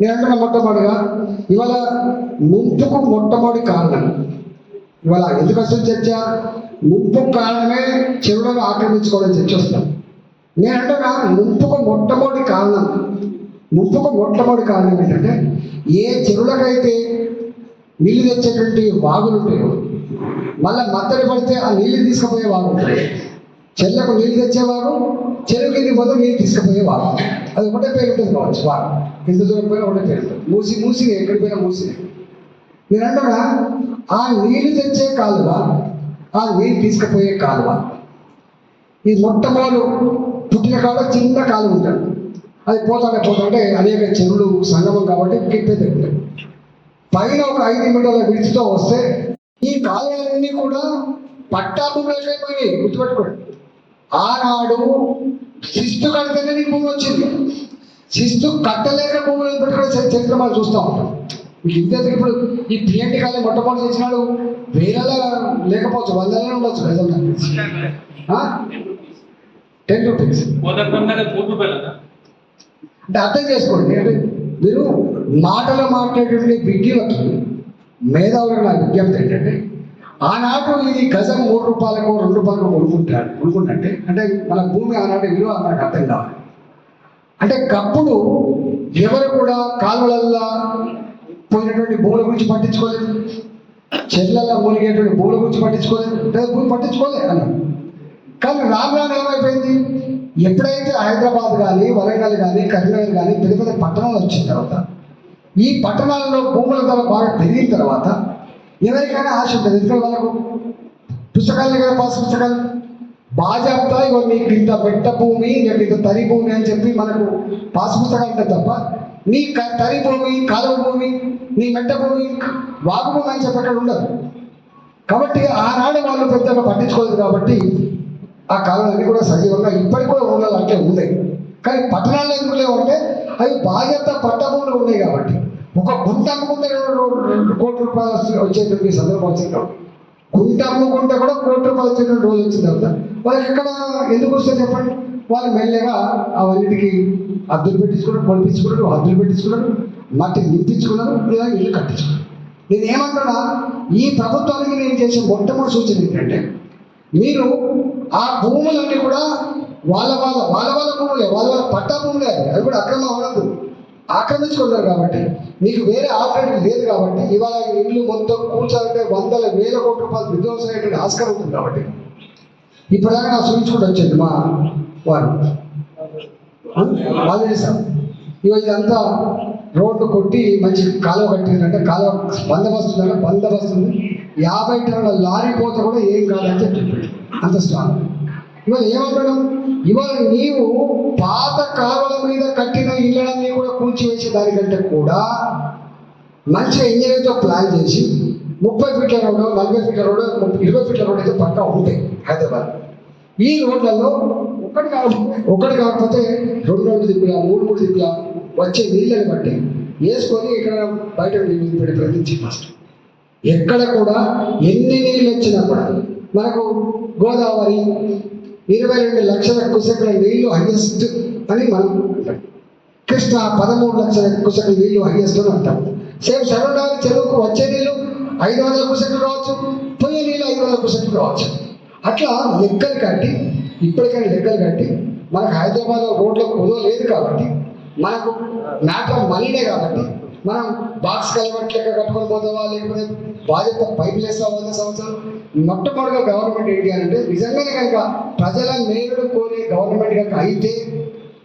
నేను అంటున్న మొట్టమొదటిగా? ఇవాళ ముంపుకు మొట్టమొదటి కారణం. ఇవాళ ఎందుకు వస్తుంది చర్చ? ముంపు కారణమే చెవులను ఆక్రమించుకోవడం చర్చ వస్తాం నేను అంటున్నా ముంపుకు మొట్టమొదటి కారణం. ముంపుకు మొట్టమొదటి కారణం ఏంటంటే ఏ చెరువులకైతే నీళ్ళు తెచ్చేటువంటి వాగులు ఉంటాయో మళ్ళీ మత్తడి పడితే ఆ నీళ్ళు తీసుకుపోయే వాగు ఉంటాయి చెల్లకు నీళ్ళు తెచ్చేవారు చెరువు కింది పోతే నీళ్ళు తీసుకుపోయేవారు అది ఒకటే పేరు ఉంటుంది కావచ్చు వారు ఎంత దూరం పోయినా ఒకటే పేరు ఉంటుంది మూసి మూసి ఎక్కడి పోయినా మూసి నేను. అంటున్నా ఆ నీళ్ళు తెచ్చే కాలువ ఆ నీళ్ళు తీసుకుపోయే కాలువ. ఈ మొట్టమొదలు పుట్టిన కాడ చిన్న కాలువ ఉంటాడు అది పోతాడే పోతాడే అనేక చెరువులు సంగమం కాబట్టి కిప్పే ఉంటాయి పైన ఒక ఐదు మీటర్ల విడిచితో వస్తే ఈ కాలువలన్నీ కూడా పట్టా గుర్తుపెట్టుకోండి. ఆనాడు శిస్తు కడితేనే నీకు భూమి వచ్చింది. శిస్తు కట్టలేక భూములు పెట్టుకునే చరి- చరిత్ర మనం చూస్తూ ఉంటాం. మీకు ఇంత ఇప్పుడు ఈ పిఎండి కాలం మొట్టమొదటి చేసినాడు. వేలలో లేకపోవచ్చు వందలనే ఉండొచ్చు నిజంగా టెన్ రూపీస్ అంటే అర్థం చేసుకోండి. అంటే మీరు మాటలు మాట్లాడేటువంటి విజ్ఞులకి మేధావులకు నా విజ్ఞప్తి ఏంటంటే ఆనాడు ఇది గజం మూడు రూపాయలకు రెండు రూపాయలకు కొనుక్కుంటాడు కొనుక్కుంటే అంటే మన భూమి ఆనాటి విలువ మనకు అర్థం కావాలి. అంటే ఒకప్పుడు ఎవరు కూడా కాలువలల్లా పోయినటువంటి బోల గురించి పట్టించుకోలేదు. చెట్లల్లో మునిగేటువంటి బోల గురించి పట్టించుకోలేదు. లేదా భూమి పట్టించుకోలేదు అన్నాడు కానీ రాను రాను ఏమైపోయింది? ఎప్పుడైతే హైదరాబాద్ కానీ వరంగల్ కానీ కరీంనగర్ కానీ పెద్ద పెద్ద పట్టణాలు వచ్చిన తర్వాత ఈ పట్టణాలలో భూముల ధర బాగా పెరిగిన తర్వాత ఎవరికైనా ఆశ ఉంటుంది? ఎందుకంటే వాళ్ళకు? పుస్తకాలు కదా పాస్ పుస్తకాలు? బాజాప్తా ఇగో మీకు ఇంత పెట్ట భూమి నీకు ఇంత తరి భూమి అని చెప్పి మనకు పాస్ పుస్తకాలు ఉంటాయి తప్ప నీ తరి భూమి కాలువ భూమి నీ మెట్ట భూమి వాగు భూమి అని చెప్పి అక్కడ ఉండదు. కాబట్టి ఆనాడు వాళ్ళు పెద్దగా పట్టించుకోలేదు కాబట్టి ఆ కాలువలన్నీ కూడా సజీవంగా ఇప్పటికి కూడా ఊళ్ళలో అంటే ఉన్నాయి. కానీ పట్టణాల్లో ఎందుకు లేవు అంటే అవి బాధ్యత పట్టభూములు ఉన్నాయి కాబట్టి. ఒక గుంట అమ్ముకుంటే రెండు కోట్ల రూపాయలు వచ్చేటువంటి సందర్భం వచ్చింది. కాబట్టి గుంట అమ్ముకుంటే కూడా కోటి రూపాయలు వచ్చిన రోజు వచ్చింది అంత వాళ్ళకి ఎక్కడ ఎందుకు వస్తుంది చెప్పండి? వాళ్ళు మెల్లగా అవన్నిటికి అద్దులు పెట్టించుకున్నారు కొనిపించుకున్నారు అద్దులు పెట్టించుకున్నారు మట్టి నింపించుకున్నారు లేదా ఇల్లు కట్టించుకున్నారు. నేను ఏమంటున్నా ఈ ప్రభుత్వానికి నేను చేసే మొట్టమొదటి సూచన ఏంటంటే మీరు ఆ భూములన్నీ కూడా వాళ్ళ వాళ్ళ వాళ్ళ వాళ్ళ భూములే వాళ్ళ వాళ్ళ పట్టా భూములే అది కూడా అక్రమం అవ్వదు ఆక్రమించుకుంటారు కాబట్టి మీకు వేరే ఆల్టర్నేటివ్ లేదు కాబట్టి ఇవాళ ఈ ఇల్లు మొత్తం కూర్చోాలంటే వందల వేల కోట్ల రూపాయలు విధ్వంసం అయ్యేటువంటి ఆస్కారం ఉంటుంది కాబట్టి. ఇప్పటిదాకా నాకు చూపించుకుంటూ వచ్చింది మా వారు. వాళ్ళు చేశారు. ఇవాళ ఇదంతా రోడ్డు కొట్టి మంచి కాలువ కట్టిందంటే కాలువ బందోబస్తు బందోబస్తు ఉంది. యాభై టన్నుల లారీ పోతే కూడా ఏం కాదని చెప్పి అంత స్ట్రాంగ్ ఇవాళ ఏమంటున్నాం ఇవాళ నీవు పాత కాలువల మీద కట్టిన ఇళ్ళని కూడా కూల్చివేసే దానికంటే కూడా మంచిగా ఇంజనీర్తో ప్లాన్ చేసి ముప్పై ఫీట్ల రోడ్డు నలభై ఫీట్ల రోడ్డు ఇరవై ఫీట్ల రోడ్డు అయితే పక్కా ఉంటాయి హైదరాబాద్. ఈ రోడ్లలో ఒకటి కా ఒకటి కాకపోతే రెండు రెండు దిక్కుల మూడు మూడు దిక్కుల వచ్చే నీళ్ళని బట్టి వేసుకొని ఇక్కడ బయట నీళ్ళు పెట్టి ప్రయత్నించి ఫస్ట్. ఎక్కడ కూడా ఎన్ని నీళ్ళు వచ్చినా కూడా మనకు గోదావరి ఇరవై రెండు లక్షల కుసెకల నీళ్ళు హైయెస్ట్ అని మనం అంటాం. కృష్ణ పదమూడు లక్షల కుసెకల నీళ్ళు హైయెస్ట్ అని అంటాం. సేమ్ శరణాలి చెరువుకు వచ్చే నీళ్ళు ఐదు వందల కుసెకలు రావచ్చు పోయే నీళ్ళు ఐదు వందల కుసెకలు రావచ్చు. అట్లా లెక్కలు కట్టి ఇప్పటికైనా లెక్కలు కట్టి మనకు హైదరాబాద్ రోడ్లో కుదో లేదు కాబట్టి మనకు మ్యాటర్ మనీనే కాబట్టి మనం బాక్స్ కలవట్ కట్టుకొని పోతావా లేకపోతే బాధ్యత పైపు చేస్తావా వంద సంవత్సరాలు మొట్టమొదటిగా గవర్నమెంట్ ఏంటి అని అంటే నిజంగానే కనుక ప్రజల మేలు కోరే గవర్నమెంట్ కనుక అయితే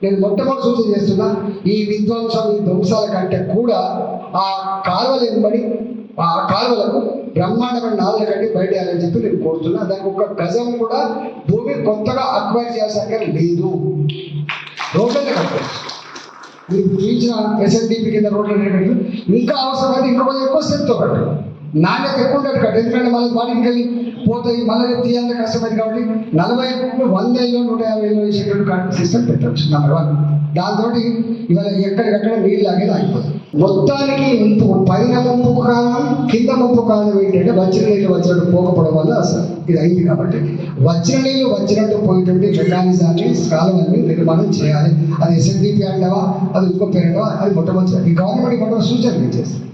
నేను మొట్టమొదటి సూచన చేస్తున్నా ఈ విధ్వంసం ఈ ధ్వంసాల కంటే కూడా ఆ కాలువలు ఎంబడి ఆ కాలువలకు బ్రహ్మాండమైన నాలుగు కట్టి బయటేయాలని చెప్పి నేను కోరుతున్నా. దానికి ఒక గజం కూడా భూమి కొత్తగా అక్వైర్ చేయాల్సిన లేదు. రోడ్లు కట్టుకోవచ్చు. మీరు చూపించిన ఎస్ఎన్డిపి కింద రోడ్లు కట్టారు ఇంకా అవసరమైతే ఇంకొక ఎక్కువ స్ట్రెంత్తో కట్టారు నాణ్యత ఎక్కువ ఉండేది ఎందుకంటే మళ్ళీ వాడికి వెళ్ళి పోతాయి మళ్ళీ రేపు తీయాలంటే కష్టమైంది కాబట్టి నలభై వంద ఇల్లు నూట యాభై ఇల్లు వేసేటువంటి సిస్టమ్ పెట్టవచ్చు. నెంబర్ వన్ దాంతో ఇవాళ ఎక్కడికక్కడ నీళ్ళు లాగేది ఆగిపోతుంది. మొత్తానికి ముంపు పైన ముంపు కాలం కింద ముంపు కారణం ఏంటంటే వచ్చిన నీళ్ళు వచ్చినట్టు పోకపోవడం వల్ల అసలు ఇది అయింది కాబట్టి వచ్చిన నీళ్ళు వచ్చినట్టు పోయేటువంటి మెకానిజాన్ని కాలువల్ని నిర్మాణం చేయాలి. అది ఎస్ఎన్డిపి అంటావా? అది ఇంకో పేరు అది మొట్టమొదటి ఈ గవర్నమెంట్ మొట్టమొదటి సూచన చేస్తుంది